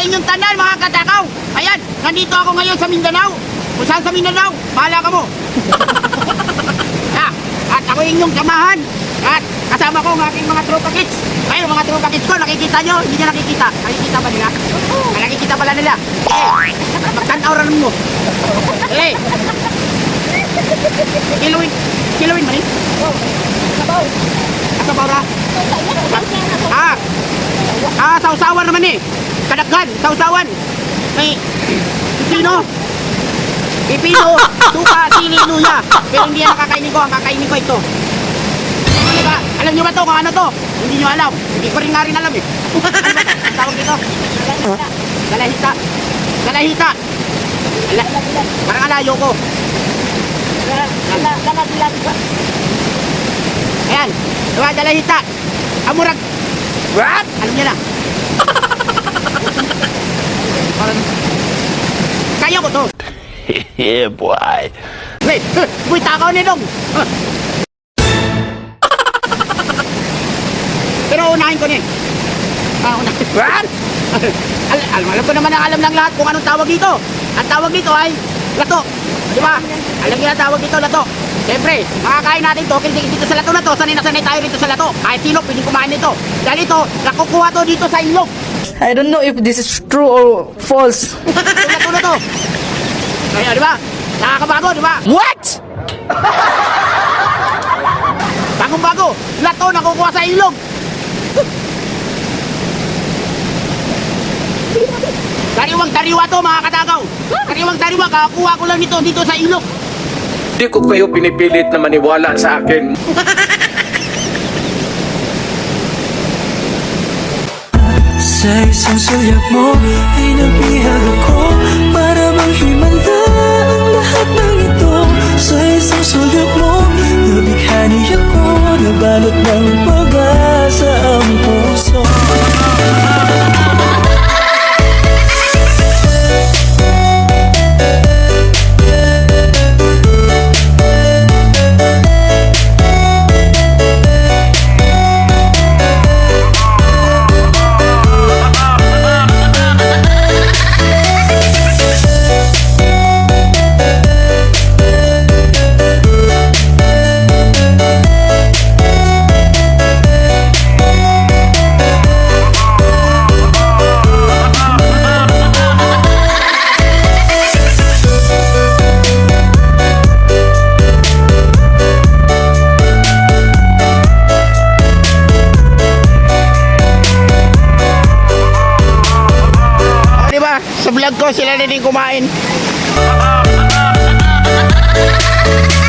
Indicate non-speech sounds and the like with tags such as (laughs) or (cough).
sa inyong tanan mga katakaw. Ayan, nandito ako ngayon sa Mindanao. Kung saan sa Mindanao, bahala ka mo. (laughs) ah, at ako inyong kamahan. At kasama ko ang aking mga tropa kids. Kayo mga tropa kids ko, nakikita nyo? Hindi nyo nakikita. Nakikita ba nila? Ah, nakikita pala nila. Eh, magtanaw rin mo. Eh, kiluin, kiluin mo rin? Kasabaw ra? Ah, ah, sausawan naman eh. Kadaghan, sausawan. May, pipino. Pipino, suka, (laughs) sili, luya. Pero hindi yan ang kakainin ko, ang kakainin ko ito. Ano ba? Alam nyo ba to kung ano to? Hindi nyo alam. Hindi ko rin nga rin alam eh. Ang tawag dito? Galahita. Galahita. Ala, parang alayo ko. Ayan. Diba, galahita. Amurag. What? Alam nyo na. Kaya ko to. yeah, boy. Wait, wait, takaw ni Dong. Pero unahin ko ni. Ah, unahin. What? Al al alam ko naman ang alam ng lahat kung anong tawag dito. Ang tawag dito ay lato. Di ba? Alam niyo ang tawag dito, lato. Siyempre, makakain natin to kasi dito sa lato na to, sanay na sanay tayo rito sa lato. Kahit sino, pwedeng kumain nito. Dahil ito, nakukuha to dito sa ilog. I don't know if this is true or false. Lato na to. Kaya, di ba? Nakakabago, di ba? What? Bagong bago, lato nakukuha sa ilog. Sariwang sariwa to mga katagaw. Sariwang sariwa, kakakuha ko lang nito dito sa ilog. Hindi ko kayo pinipilit na maniwala sa akin. Sa isang sulyap mo ay nabihag vlog ko, sila na din kumain. (laughs)